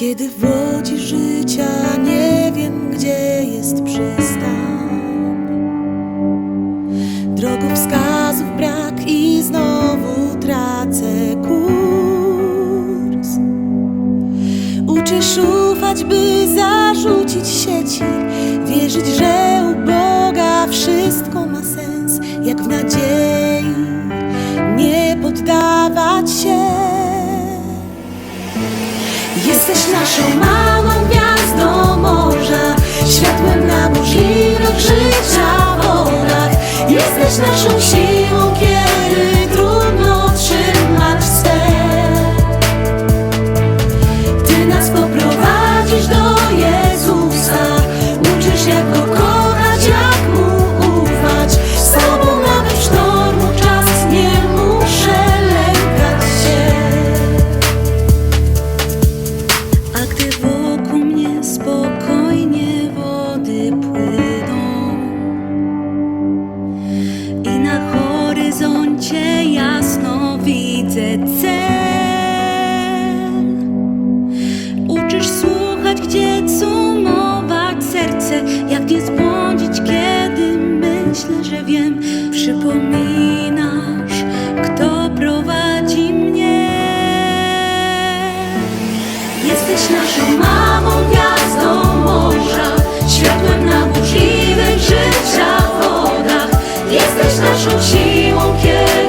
Kiedy w łodzi życia nie wiem, gdzie jest przystań. Drogowskazów brak i znowu tracę kurs. Uczę szufać, by zarzucić sieci, wierzyć, że u Boga wszystko ma sens, jak w nadziei. naszą małą gwiazdą morza. Światłem na burzliwych życia worach Jesteś naszą siłą. jesteś naszą siłą, kiedy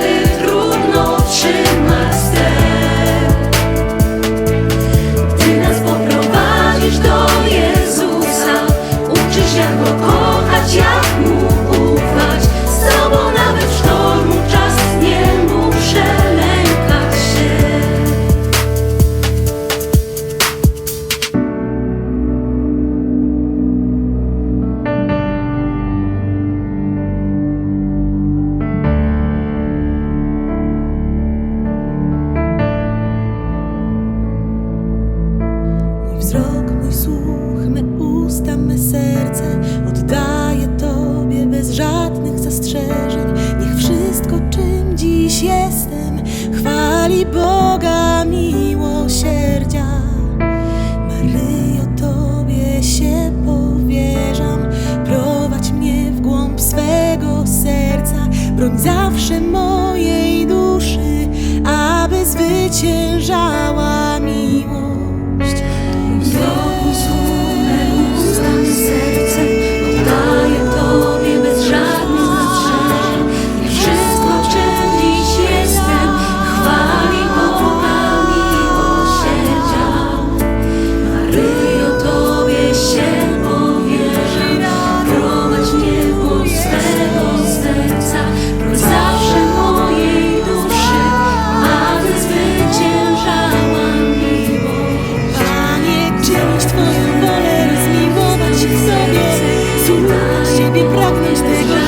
nog niet.